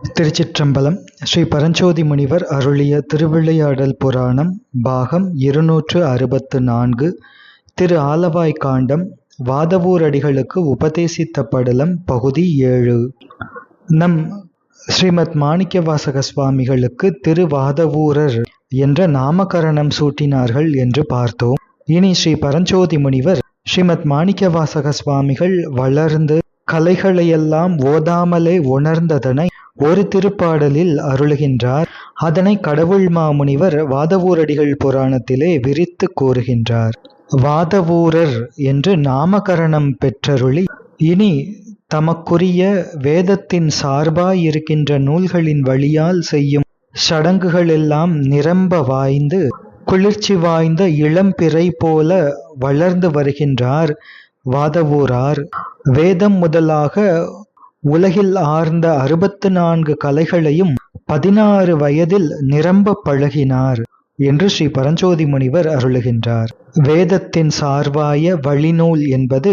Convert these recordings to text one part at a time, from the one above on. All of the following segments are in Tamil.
திருச்சிற்றம்பலம் ஸ்ரீ பரஞ்சோதி முனிவர் அருளிய திருவிளையாடல் புராணம் பாகம் இருநூற்று அறுபத்து நான்கு திரு ஆலவாய் காண்டம் வாதவூர் அடிகளுக்கு உபதேசித்த படலம் பகுதி ஏழு. நம் ஸ்ரீமத் மாணிக்கவாசக சுவாமிகளுக்கு திருவாதவூரர் என்ற நாமகரணம் சூட்டினார்கள் என்று பார்த்தோம். இனி ஸ்ரீ பரஞ்சோதி முனிவர் ஸ்ரீமத் மாணிக்கவாசக சுவாமிகள் வளர்ந்து கலைகளையெல்லாம் ஓதாமலே உணர்ந்ததனை ஒரு திருப்பாடலில் அருளுகின்றார். அதனை கடவுள் மாமுனிவர் வாதவூரடிகள் புராணத்திலே விரித்து கூறுகின்றார். வாதவூரர் என்று நாமகரணம் பெற்றருளி இனி தமக்குரிய வேதத்தின் சார்பாய் இருக்கின்ற நூல்களின் வழியால் செய்யும் சடங்குகளெல்லாம் நிரம்ப வாய்ந்து குளிர்ச்சி வாய்ந்த இளம்பிறை போல வளர்ந்து வருகின்றார். வாதவூரார் வேதம் முதலாக உலகில் ஆர்ந்த அறுபத்து நான்கு கலைகளையும் பதினாறு வயதில் நிரம்ப பழகினார் என்று ஸ்ரீ பரஞ்சோதி முனிவர் அருளுகின்றார். வேதத்தின் சார்வாய வழிநூல் என்பது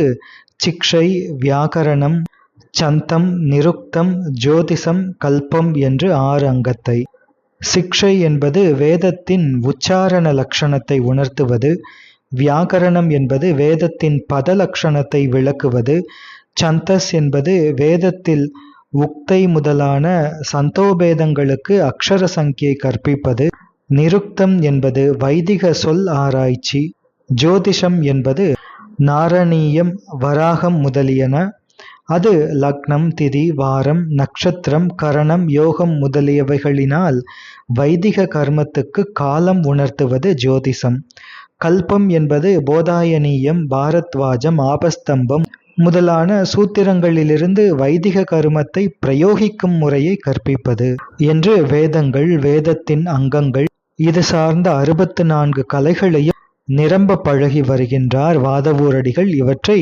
சிக்ஷை வியாக்கரணம் சந்தம் நிருக்தம் ஜோதிசம் கல்பம் என்று ஆறு அங்கத்தை. சிக்ஷை என்பது வேதத்தின் உச்சாரண லட்சணத்தை உணர்த்துவது வியாக்கரணம் என்பது வேதத்தின் பத லட்சணத்தை விளக்குவது சந்தஸ் என்பது வேதத்தில் உக்தை முதலான சந்தோபேதங்களுக்கு அக்ஷர சங்கியை கற்பிப்பது. நிருக்தம் என்பது வைதிக சொல் ஆராய்ச்சி. ஜோதிஷம் என்பது நாரணீயம் வராகம் முதலியன. அது லக்னம் திதி வாரம் நட்சத்திரம் கரணம் யோகம் முதலியவைகளினால் வைதிக கர்மத்துக்கு காலம் உணர்த்துவது ஜோதிஷம். கல்பம் என்பது போதாயனீயம் பாரத்வாஜம் ஆபஸ்தம்பம் முதலான சூத்திரங்களிலிருந்து வைதிக கருமத்தை பிரயோகிக்கும் முறையை கற்பிப்பது என்று வேதங்கள் வேதத்தின் அங்கங்கள் இது சார்ந்த அறுபத்து நான்கு கலைகளையும் நிரம்ப பழகி வருகின்றார். வாதவூரடிகள் இவற்றை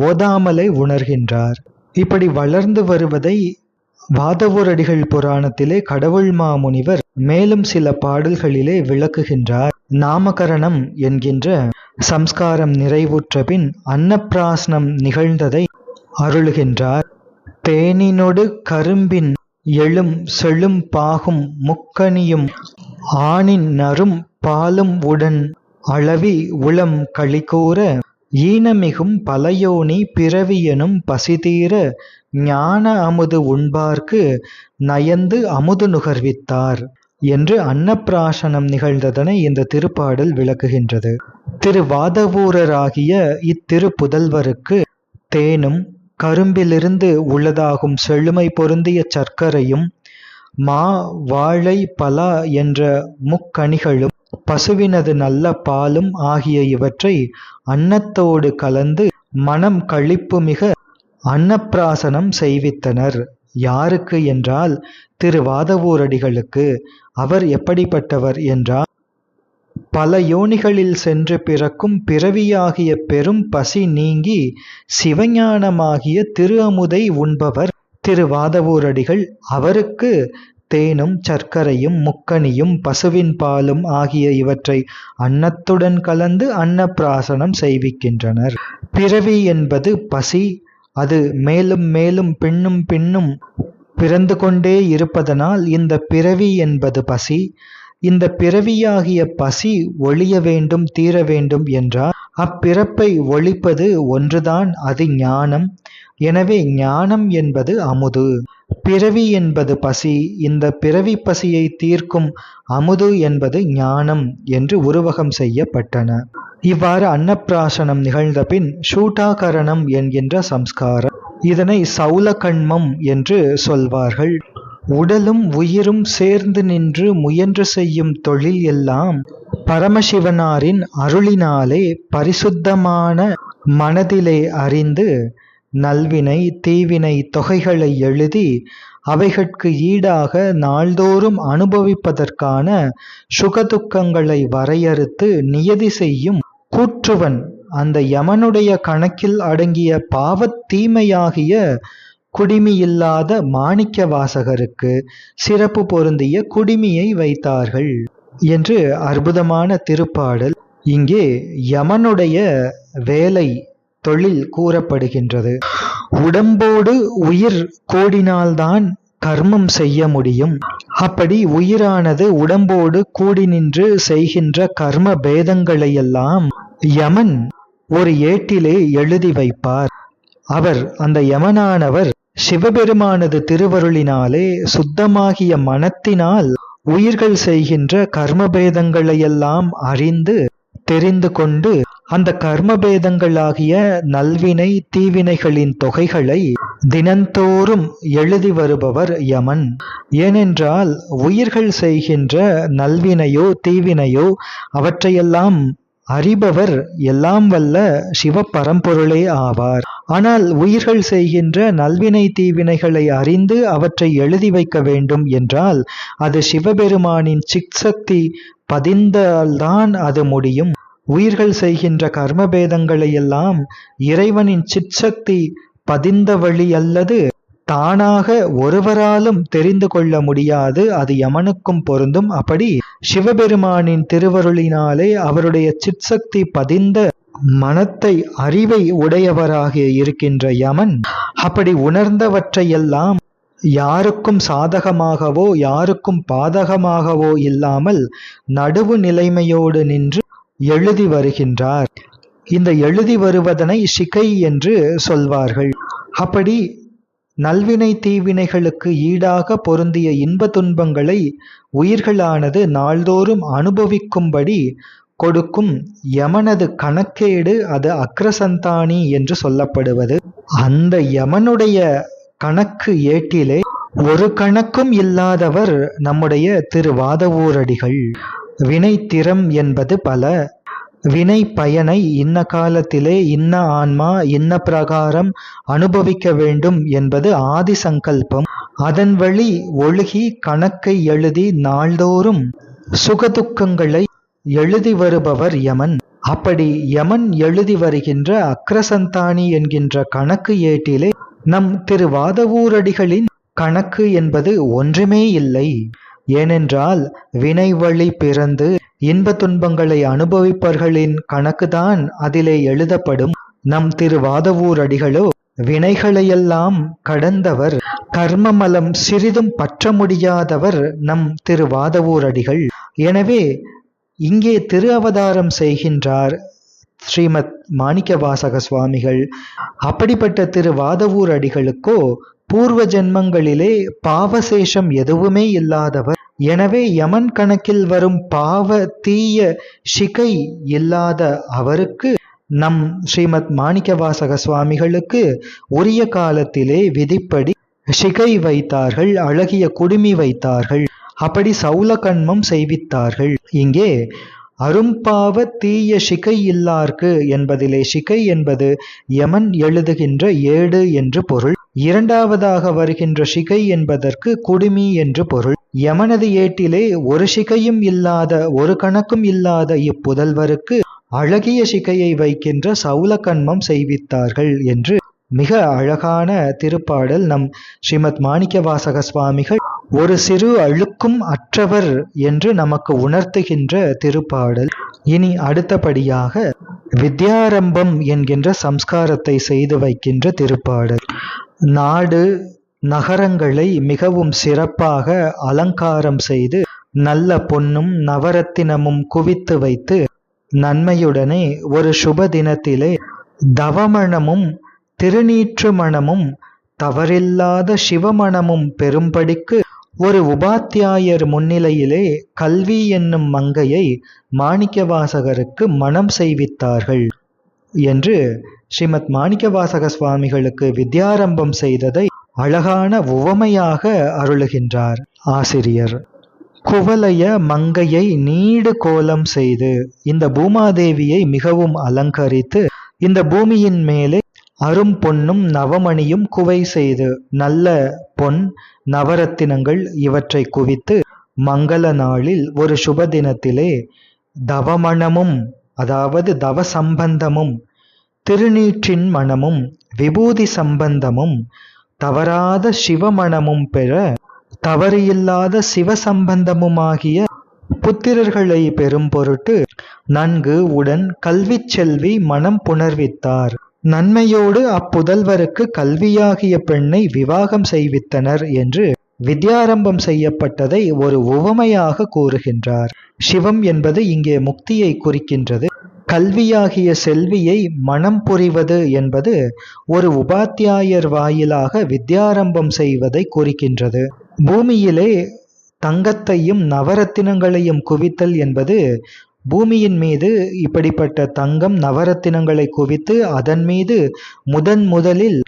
ஓதாமலே உணர்கின்றார். இப்படி வளர்ந்து வருவதை வாதவூரடிகள் புராணத்திலே கடவுள் மாமுனிவர் மேலும் சில பாடல்களிலே விளக்குகின்றார். நாமகரணம் என்கின்ற சம்ஸ்காரம் நிறைவுற்ற பின் அன்னப்பிராசனம் நிகழ்ந்ததை அருளுகின்றார். தேனினொடு கரும்பின் எழும் செழும் பாகும் முக்கணியும் ஆணின் நரும் பாலும் உடன் அளவி உளம் களிகூற ஈனமிகும் பலையோனி பிறவியனும் பசிதீர ஞான அமுது உண்பார்க்கு நயந்து அமுது நுகர்வித்தார். என்று அன்னப்பிராசனம் நிகழ்ந்ததனை இந்த திருப்பாடல் விளக்குகின்றது. திருவாதவூரராகிய இத்திருப்புதல்வருக்கு தேனும் கரும்பிலிருந்து உள்ளதாகும் செழுமை பொருந்திய சர்க்கரையும் மா வாழை பலா என்ற முக்கணிகளும் பசுவினது நல்ல பாலும் ஆகிய இவற்றை அன்னத்தோடு கலந்து மனம் கழிப்பு மிக அன்னப்பிராசனம் செய்வித்தனர். யாருக்கு என்றால் திருவாதவூரடிகளுக்கு. அவர் எப்படிப்பட்டவர் என்றால் பல யோனிகளில் சென்று பிறக்கும் பிறவியாகிய பெரும் பசி நீங்கி சிவஞானமாகிய திரு அமுதை உண்பவர் திருவாதவூரடிகள் அவருக்கு தேனும் சர்க்கரையும் முக்கனியும் பசுவின் பாலும் ஆகிய இவற்றை அன்னத்துடன் கலந்து அன்னப்பிராசனம் செய்விக்கின்றனர். பிறவி என்பது பசி அது மேலும் மேலும் பின்னும் பின்னும் பிறந்து கொண்டே இருப்பதனால் இந்த பிறவி என்பது பசி இந்த பிறவியாகிய பசி ஒழிய வேண்டும் தீர வேண்டும் என்றால் அப்பிறப்பை ஒழிப்பது ஒன்றுதான் அது ஞானம். எனவே ஞானம் என்பது அமுது. பிறவி என்பது பசி இந்த பிறவி பசியை தீர்க்கும் அமுது என்பது ஞானம் என்று உருவகம் செய்யப்பட்டன. இவ்வாறு அன்னப்பிராசனம் நிகழ்ந்த பின் ஷூட்டாகரணம் என்கின்ற சம்ஸ்காரம் இதனை சௌலகண்மம் என்று சொல்வார்கள். உடலும் உயிரும் சேர்ந்து நின்று முயன்று செய்யும் தொழில் எல்லாம் பரமசிவனாரின் அருளினாலே பரிசுத்தமான மனதிலே அறிந்து நல்வினை தீவினை தொகைகளை எழுதி அவைகட்கு ஈடாக நாள்தோறும் அனுபவிப்பதற்கான சுகதுக்கங்களை வரையறுத்து நியதி செய்யும் கூற்றுவன். அந்த யமனுடைய கணக்கில் அடங்கிய பாவத் தீமையாகிய குடிமியில்லாத மாணிக்க வாசகருக்கு சிறப்பு பொருந்திய குடிமியை வைத்தார்கள் என்று அற்புதமான திருப்பாடல் இங்கே யமனுடைய வேலை தொழில் கூறப்படுகின்றது. உடம்போடு உயிர் கோடினால்தான் கர்மம் செய்ய முடியும். அப்படி உயிரானது உடம்போடு கூடி நின்று செய்கின்ற கர்ம பேதங்களையெல்லாம் யமன் ஒரு ஏட்டிலே எழுதி வைப்பார். அவர் அந்த யமனானவர் சிவபெருமானது திருவருளினாலே சுத்தமாகிய மனத்தினால் உயிர்கள் செய்கின்ற கர்மபேதங்களையெல்லாம் அறிந்து தெரிந்து கொண்டு அந்த கர்மபேதங்களாகிய நல்வினை தீவினைகளின் தொகைகளை தினந்தோறும் எழுதி வருபவர் யமன். ஏனென்றால் உயிர்கள் செய்கின்ற நல்வினையோ தீவினையோ அவற்றையெல்லாம் அறிபவர் எல்லாம் வல்ல சிவப்பரம்பொருளே ஆவார். ஆனால் உயிர்கள் செய்கின்ற நல்வினை தீவினைகளை அறிந்து அவற்றை எழுதி வைக்க வேண்டும் என்றால் அது சிவபெருமானின் சிக்சக்தி பதிந்தால்தான் அது முடியும். உயிர்கள் செய்கின்ற கர்மபேதங்களை எல்லாம் இறைவனின் சிற்சக்தி பதிந்த வழி அல்லது தானாக ஒருவராலும் தெரிந்து கொள்ள முடியாது. அது யமனுக்கும் பொருந்தும். அப்படி சிவபெருமானின் திருவருளினாலே அவருடைய சிற்சக்தி பதிந்த மனத்தை அறிவை உடையவராக இருக்கின்ற யமன் அப்படி உணர்ந்தவற்றையெல்லாம் யாருக்கும் சாதகமாகவோ யாருக்கும் பாதகமாகவோ இல்லாமல் நடுவு நிலைமையோடு நின்று எழுதி வருகின்றார். இந்த எழுதி வருவதனை சிகை என்று சொல்வார்கள். அப்படி நல்வினை தீவினைகளுக்கு ஈடாக பொருந்திய இன்ப துன்பங்களை உயிர்களானது நாள்தோறும் அனுபவிக்கும்படி கொடுக்கும் யமனது கணக்கேடு அது அக்ரசந்தானி என்று சொல்லப்படுவது. அந்த யமனுடைய கணக்கு ஏட்டிலே ஒரு கணக்கும் இல்லாதவர் நம்முடைய திருவாதவூரடிகள். வினைத்திறம் என்பது பல. வினை பயனை இன்ன காலத்திலே இன்ன ஆன்மா இன்ன பிரகாரம் அனுபவிக்க வேண்டும் என்பது ஆதி சங்கல்பம். அதன் வழி ஒழுகி கணக்கை எழுதி நாள்தோறும் சுகதுக்கங்களை எழுதி வருபவர் யமன். அப்படி யமன் எழுதி வருகின்ற அக்ரசந்தானி என்கின்ற கணக்கு ஏட்டிலே நம் திருவாதவூரடிகளின் கணக்கு என்பது ஒன்றுமே இல்லை. ஏனென்றால் வினை வழி பிறந்து இன்ப துன்பங்களை அனுபவிப்பவர்களின் கணக்குதான் அதிலே எழுதப்படும். நம் திருவாதவூர் அடிகளோ வினைகளையெல்லாம் கடந்தவர் கர்மமலம் சிறிதும் பற்ற முடியாதவர் நம் திருவாதவூர் அடிகள் எனவே இங்கே திரு அவதாரம் செய்கின்றார் ஸ்ரீமத் மாணிக்கவாசக சுவாமிகள். அப்படிப்பட்ட திரு வாதவூர் அடிகளுக்கோ பூர்வ ஜென்மங்களிலே பாவசேஷம் எதுவுமே இல்லாதவர் எனவே யமன் கணக்கில் வரும் பாவ தீய ஷிகை இல்லாத அவருக்கு நம் ஸ்ரீமத் மாணிக்கவாசக சுவாமிகளுக்கு உரிய காலத்திலே விதிப்படி ஷிகை வைத்தார்கள் அழகிய குடுமி வைத்தார்கள். அப்படி சௌல கண்மம் செய்வித்தார்கள். இங்கே அரும்பாவ தீய சிகை இல்லார்க்கு என்பதிலே ஷிகை என்பது யமன் எழுதுகின்ற ஏடு என்று பொருள். இரண்டாவதாக வருகின்ற ஷிகை என்பதற்கு குடுமி என்று பொருள். யமனது ஏட்டிலே ஒரு ஷிகையும் இல்லாத ஒரு கணக்கும் இல்லாத இப்புதல்வருக்கு அழகிய சிகையை வைக்கின்ற சௌல கண்மம் செய்வித்தார்கள் என்று மிக அழகான திருப்பாடல் நம் ஸ்ரீமத் மாணிக்கவாசக சுவாமிகள் ஒரு சிறு அழுக்கும் அற்றவர் என்று நமக்கு உணர்த்துகின்ற திருப்பாடல். இனி அடுத்தபடியாக வித்யாரம்பம் என்கின்ற சம்ஸ்காரத்தை செய்து வைக்கின்ற திருப்பாடல். நாடு நகரங்களை மிகவும் சிறப்பாக அலங்காரம் செய்து நல்ல பொன்னும் நவரத்தினமும் குவித்து வைத்து நன்மையுடனே ஒரு சுப தினத்திலே தவமணமும் திருநீற்று மணமும் தவறில்லாத சிவமணமும் பெரும்படிக்கு ஒரு உபாத்தியாயர் முன்னிலையிலே கல்வி என்னும் மங்கையை மாணிக்கவாசகருக்கு மனம் செய்வித்தார்கள் என்று ஸ்ரீமத் மாணிக்கவாசக சுவாமிகளுக்கு வித்யாரம்பம் செய்ததை அழகான உவமையாக அருளுகின்றார் ஆசிரியர். குவலைய மங்கையை நீடு கோலம் செய்து இந்த பூமாதேவியை மிகவும் அலங்கரித்து இந்த பூமியின் மேலே அரும் பொன்னும் நவமணியும் குவை செய்து நல்ல பொன் நவரத்தினங்கள் இவற்றை குவித்து மங்கள நாளில் ஒரு சுப தினத்திலே தவமணமும் அதாவது தவ சம்பந்தமும் திருநீற்றின் மணமும் விபூதி சம்பந்தமும் தவறாத சிவமணமும் பெற தவறியில்லாத சிவ சம்பந்தமுமாகிய புத்திரர்களை பெறும் பொருட்டு நன்கு உடன் கல்வி செல்வி மனம் புணர்வித்தார். நன்மையோடு அப்புதல்வருக்கு கல்வியாகிய பெண்ணை விவாகம் செய்வித்தனர் என்று வித்யாரம்பம் செய்யப்பட்டதை ஒரு உவமையாக கூறுகின்றார். சிவம் என்பது இங்கே முக்தியை குறிக்கின்றது. கல்வியாகிய செல்வியை மனம் புரிவது என்பது ஒரு உபாத்தியாயர் வாயிலாக வித்யாரம்பம் செய்வதை குறிக்கின்றது. பூமியிலே தங்கத்தையும் நவரத்தினங்களையும் குவித்தல் என்பது பூமியின் மீது இப்படிப்பட்ட தங்கம் நவரத்தினங்களை குவித்து அதன் மீது முதன் முதலில்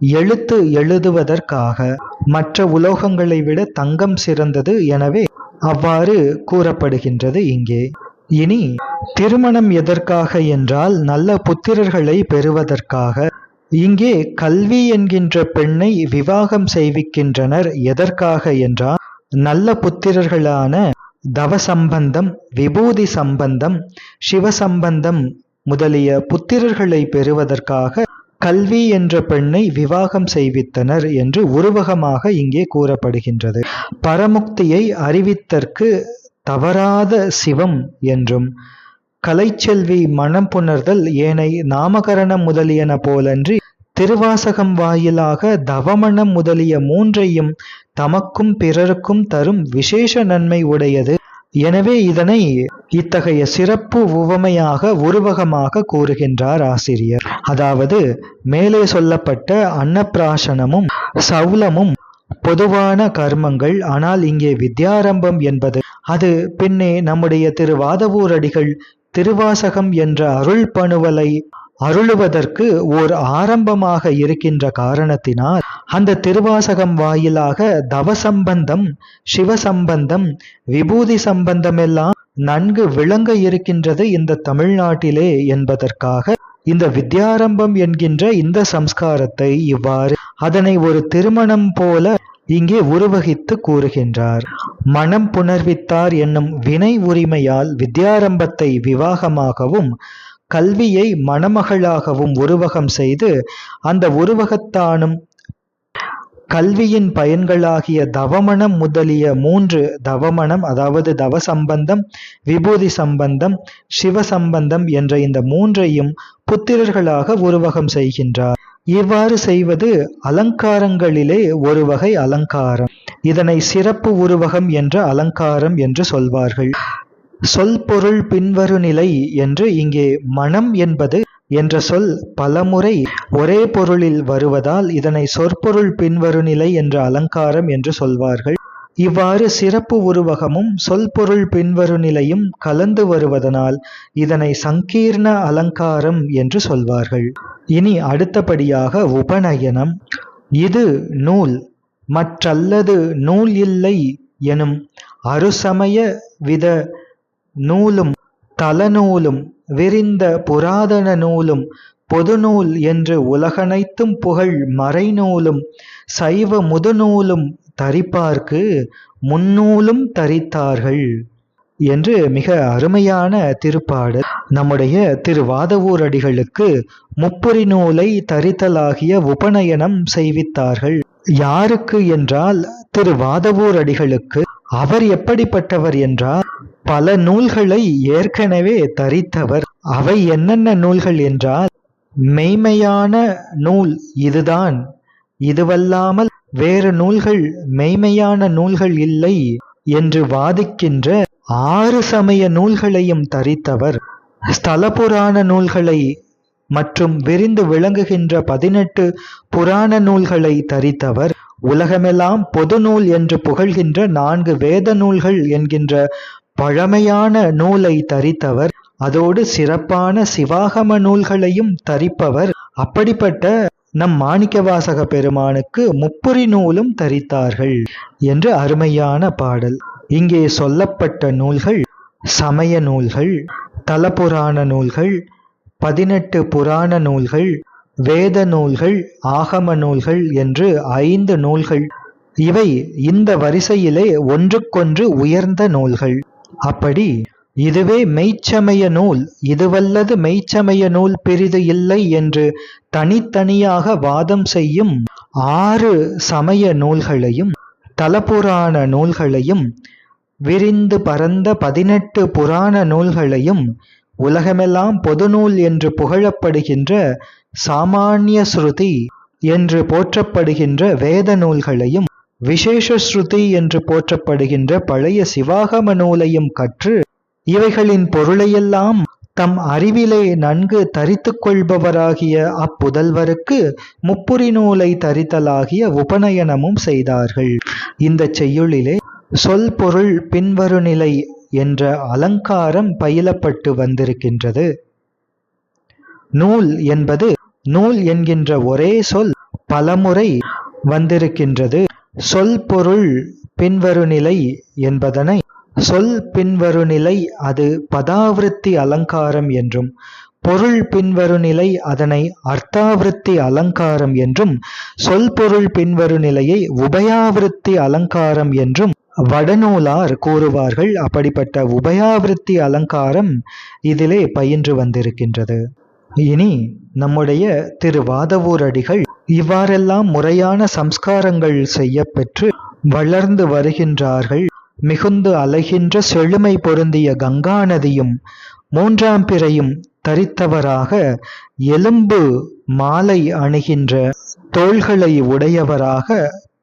எழுத்து எழுதுவதற்காக மற்ற உலோகங்களை விட தங்கம் சிறந்தது எனவே அவ்வாறு கூறப்படுகின்றது இங்கே. இனி திருமணம் எதற்காக என்றால் நல்ல புத்திரர்களை பெறுவதற்காக. இங்கே கல்வி என்கின்ற பெண்ணை விவாகம் செய்விக்கின்றனர் எதற்காக என்றால் நல்ல புத்திரர்களான தவசம்பந்தம் விபூதி சம்பந்தம் சிவசம்பந்தம் முதலிய புத்திரர்களை பெறுவதற்காக கல்வி என்ற பெண்ணை விவாகம் செய்வித்தனர் என்று உருவகமாக இங்கே கூறப்படுகின்றது. பரமுக்தியை அறிவித்தற்கு தவறாத சிவம் என்றும் கலைச்செல்வி மனம் புணர்தல் ஏனை நாமகரணம் முதலியன போலன்றி திருவாசகம் வாயிலாக தவமணம் முதலிய மூன்றையும் தமக்கும் பிறருக்கும் தரும் விசேஷ நன்மை உடையது. எனவே இதனை இத்தகைய சிறப்பு உவமையாக உருவகமாக கூறுகின்றார் ஆசிரியர். அதாவது மேலே சொல்லப்பட்ட அன்னப்பிராசனமும் சவுலமும் பொதுவான கர்மங்கள் ஆனால் இங்கே வித்யாரம்பம் என்பது. அது பின்னே நம்முடைய திருவாதவூரடிகள் திருவாசகம் என்ற அருள் பணுவலை அருளுவதற்கு ஓர் ஆரம்பமாக இருக்கின்ற காரணத்தினால் அந்த திருவாசகம் வாயிலாக தவசம்பந்தம் சிவசம்பந்தம் விபூதி சம்பந்தமெல்லாம் நன்கு விளங்க இருக்கின்றது இந்த தமிழ்நாட்டிலே என்பதற்காக. இந்த வித்யாரம்பம் என்கின்ற இந்த சம்ஸ்காரத்தை இவ்வாறு அதனை ஒரு திருமணம் போல இங்கே உருவகித்து கூறுகின்றார். மனம் புணர்வித்தார் என்னும் வினை உரிமையால் வித்யாரம்பத்தை விவாகமாகவும் கல்வியை மணமகளாகவும் உருவகம் செய்து அந்த உருவகத்தானும் கல்வியின் பயன்களாகிய தவமணம் முதலிய மூன்று தவமணம் அதாவது தவ சம்பந்தம் விபூதி சம்பந்தம் சிவ சம்பந்தம் என்ற இந்த மூன்றையும் புத்திரர்களாக உருவகம் செய்கின்றார். இவ்வாறு செய்வது அலங்காரங்களிலே ஒரு வகை அலங்காரம். இதனை சிறப்பு உருவகம் என்ற அலங்காரம் என்று சொல்வார்கள். சொல் பொருள் பின்வரு நிலை என்று இங்கே மனம் என்பது என்ற சொல் பலமுறை ஒரே பொருளில் வருவதால் இதனை சொற்பொருள் பின்வரு நிலை என்ற அலங்காரம் என்று சொல்வார்கள். இவ்வாறு சிறப்பு உருவகமும் சொல்பொருள் பின்வரு நிலையும் கலந்து வருவதனால் இதனை சங்கீர்ண அலங்காரம் என்று சொல்வார்கள். இனி அடுத்தபடியாக உபநயனம். இது நூல். மற்றல்லது நூல் இல்லை எனும் அருசமய வித நூலும் தலநூலும் விரிந்த புராதன நூலும் பொதுநூல் என்று உலகனைத்தும் புகழ் மறைநூலும் சைவ முதுநூலும் தரிப்பார்க்கு முன்னூலும் தரித்தார்கள் என்று மிக அருமையான திருப்பாடு. நம்முடைய திருவாதவூர் அடிகளுக்கு முப்புரி நூலை தரித்தலாகிய உபநயனம் செய்வித்தார்கள். யாருக்கு என்றால் திருவாதவூரடிகளுக்கு அவர் எப்படிப்பட்டவர் என்றால் பல நூல்களை ஏற்கனவே தரித்தவர். அவை என்னென்ன நூல்கள் என்றால் மெய்மையான நூல் இதுதான். இதுவல்லாமல் வேறு நூல்கள் மெய்மையான நூல்கள் இல்லை என்று வாதிக்கின்ற ஆறு சமய நூல்களையும் தரித்தவர். ஸ்தல புராண நூல்களை மற்றும் விரிந்து விளங்குகின்ற பதினெட்டு புராண நூல்களை தரித்தவர். உலகமெல்லாம் பொது நூல் என்று புகழ்கின்ற நான்கு வேத நூல்கள் என்கின்ற பழமையான நூலை தரித்தவர். அதோடு சிறப்பான சிவாகம நூல்களையும் தரிப்பவர். அப்படிப்பட்ட நம் மாணிக்கவாசக பெருமானுக்கு முப்புரி நூலும் தரித்தார்கள் என்று அருமையான பாடல். இங்கே சொல்லப்பட்ட நூல்கள் சமய நூல்கள் தலபுராண நூல்கள் பதினெட்டு புராண நூல்கள் வேத நூல்கள் ஆகம நூல்கள் என்று ஐந்து நூல்கள். இவை இந்த வரிசையிலே ஒன்றுக்கொன்று உயர்ந்த நூல்கள். அப்படி இதுவே மெய்ச்சமய நூல். இதுவல்லது மெய்ச்சமய நூல் பெரிது இல்லை என்று தனித்தனியாக வாதம் செய்யும் ஆறு சமய நூல்களையும் தலபுராண நூல்களையும் விரிந்து பரந்த பதினெட்டு புராண நூல்களையும் உலகமெல்லாம் பொதுநூல் என்று புகழப்படுகின்ற சாமானிய ஸ்ருதி என்று போற்றப்படுகின்ற வேத நூல்களையும் விசேஷ ஸ்ருதி என்று போற்றப்படுகின்ற பழைய சிவாகம நூலையும் கற்று இவைகளின் பொருளையெல்லாம் தம் அறிவிலே நன்கு தரித்து கொள்பவராகிய அப்புதல்வருக்கு முப்புரி நூலை தரித்தலாகிய உபநயனமும் செய்தார்கள். இந்த செய்யுளிலே சொல் பொருள் பின்வருநிலை என்ற அலங்காரம் பயிலப்பட்டு வந்திருக்கின்றது. நூல் என்பது நூல் என்கின்ற ஒரே சொல் பலமுறை வந்திருக்கின்றது. சொல் பொருள் பின்வருநிலை என்பதனை சொல் பின்வருநிலை அது பதாவிருத்தி அலங்காரம் என்றும் பொருள் பின்வருநிலை அதனை அர்த்தாவிருத்தி அலங்காரம் என்றும் சொல் பொருள் பின்வருநிலையை உபயாவிருத்தி அலங்காரம் என்றும் வடநூலார் கூறுவார்கள். அப்படிப்பட்ட உபயாவிருத்தி அலங்காரம் இதிலே பயின்று வந்திருக்கின்றது. இனி நம்முடைய திரு இவ்வாறெல்லாம் முறையான சம்ஸ்காரங்கள் செய்யப்பெற்று வளர்ந்து வருகின்றார்கள். மிகுந்து அலைகின்ற செழுமை பொருந்திய கங்கா நதியும் மூன்றாம் பிறையும் தரித்தவராக எலும்பு மாலை அணிகின்ற தோள்களை உடையவராக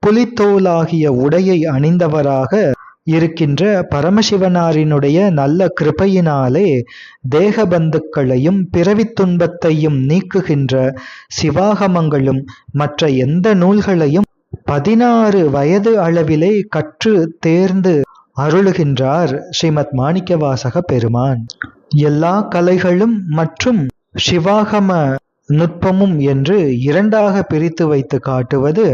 புலித்தோலாகிய உடையை அணிந்தவராக இருக்கின்ற பரமசிவனாரினுடைய நல்ல கிருபையினாலே தேகபந்துக்களையும் பிறவித் துன்பத்தையும் நீக்குகின்ற சிவாகமங்களும் மற்ற எந்த நூல்களையும் பதினாறு வயது அளவிலே கற்று தேர்ந்து அருளுகின்றார் ஸ்ரீமத் மாணிக்கவாசக பெருமான். எல்லா கலைகளும் மற்றும் சிவாகம நுட்பமும் என்று இரண்டாக பிரித்து வைத்து காட்டுவது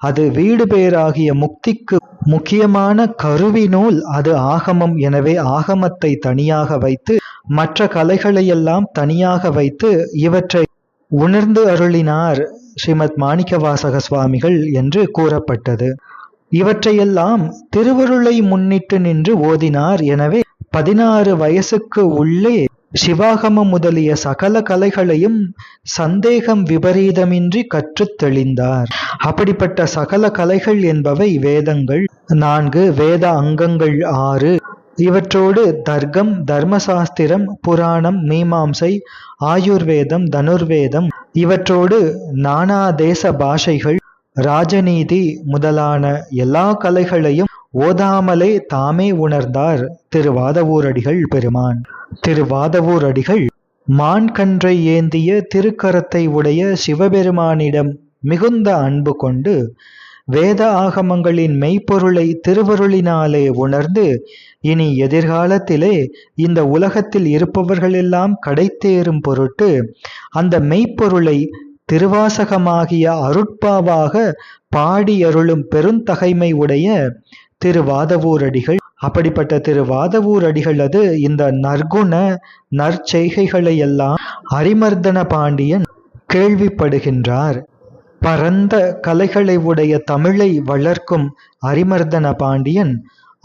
அது வீடு பேராகிய முக்திக்கு முக்கியமான கருவி நூல். அது ஆகமம் எனவே ஆகமத்தை தனியாக வைத்து மற்ற கலைகளையெல்லாம் தனியாக வைத்து இவற்றை உணர்ந்து அருளினார் ஸ்ரீமத் மாணிக்கவாசக சுவாமிகள் என்று கூறப்பட்டது. இவற்றையெல்லாம் திருவருளை முன்னிட்டு நின்று ஓதினார். எனவே பதினாறு வயசுக்கு உள்ளே சிவாகமம் முதலிய சகல கலைகளையும் சந்தேகம் விபரீதமின்றி கற்றுத் தெளிந்தார். அப்படிப்பட்ட சகல கலைகள் என்பவை வேதங்கள். நான்கு வேத அங்கங்கள் ஆறு இவற்றோடு தர்க்கம் தர்மசாஸ்திரம் புராணம் மீமாம்சை ஆயுர்வேதம் தனுர்வேதம் இவற்றோடு நானா தேச பாஷைகள் ராஜநீதி முதலான எல்லா கலைகளையும் ஓதாமலே தாமே உணர்ந்தார் திருவாதவூரடிகள் பெருமான். திருவாதவூரடிகள் மான் கன்றை ஏந்திய திருக்கரத்தை உடைய சிவபெருமானிடம் மிகுந்த அன்பு கொண்டு வேத ஆகமங்களின் மெய்ப்பொருளை திருவருளினாலே உணர்ந்து இனி எதிர்காலத்திலே இந்த உலகத்தில் இருப்பவர்களெல்லாம் கடைத்தேறும் பொருட்டு அந்த மெய்ப்பொருளை திருவாசகமாகிய அருட்பாவாக பாடி அருளும் பெருந்தகைமை உடைய திருவாதவூரடிகள். அப்படிப்பட்ட திருவாதவூரடிகள் அது இந்த நற்குண நற்செய்கைகளை எல்லாம் அரிமர்தன பாண்டியன் கேள்விப்படுகின்றார். பரந்த கலைகளை உடைய தமிழை வளர்க்கும் அரிமர்தன பாண்டியன்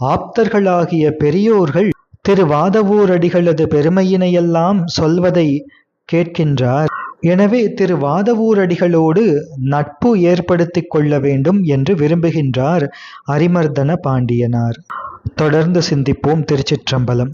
ஆப்தர்களாகிய பெரியோர்கள் திருவாதவூரடிகளது பெருமையினையெல்லாம் சொல்வதை கேட்கின்றார். எனவே திருவாதவூரடிகளோடு நட்பு ஏற்படுத்திக் கொள்ள வேண்டும் என்று விரும்புகின்றார் அரிமர்தன பாண்டியனார். தொடர்ந்து சிந்திப்போம் திருச்சிற்றம்பலம்.